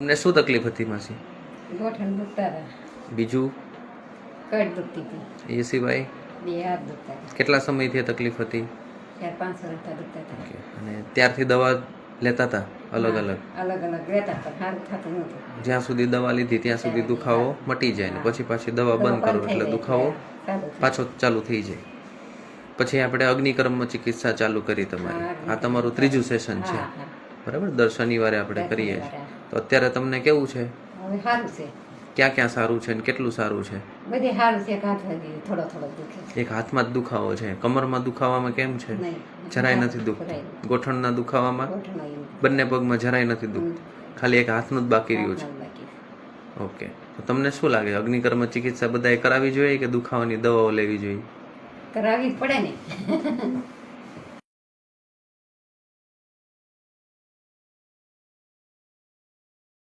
તમને શું તકલીફ હતી માસી? ગોઠણ દુખતા હતા. બીજું? કટ દુખતી હતી? એ સિવાય? બે હાથ દુખતા કેટલા સમયથી તકલીફ હતી? ચાર પાંચ વર્ષથી દુખતા હતા. અને ત્યારથી દવા લેતા હતા? અલગ અલગ? અલગ અલગ લેતા હતા સારું થતું નહોતું. જ્યાં સુધી દવા લીધી ત્યાં સુધી દુખાવો મટી જાય ને પછી પાછી દવા બંધ કરો એટલે દુખાવો પાછો ચાલુ થઈ જાય. પછી આપણે અગ્નિકર્મ ચિકિત્સા ચાલુ કરી તમારી. આ તમારું ત્રીજું સેશન છે. બરાબર? દર શનિવારે આપણે કરીએ છીએ તો અત્યારે તમને કેવું છે? હવે સારું છે. ક્યાં ક્યાં સારું છે ને કેટલું સારું છે? બધી સારું છે કાંઠ વાગી થોડો થોડો દુખે એક હાથમાં જ દુખાવો છે. કમરમાં દુખાવામાં કેમ છે? નહીં. જરાય નથી દુખતું. ગોઠણના દુખાવામાં? બંને પગમાં જરાય નથી દુખતું ખાલી એક હાથનું જ બાકી રહ્યું છે. બાકી ઓકે. તો તમને શું લાગે? અગ્નિકર્મ ચિકિત્સા બધાએ કરાવવી જોઈએ કે દુખાવાની દવાઓ લેવી જોઈએ? કરાવવી જ પડે ને.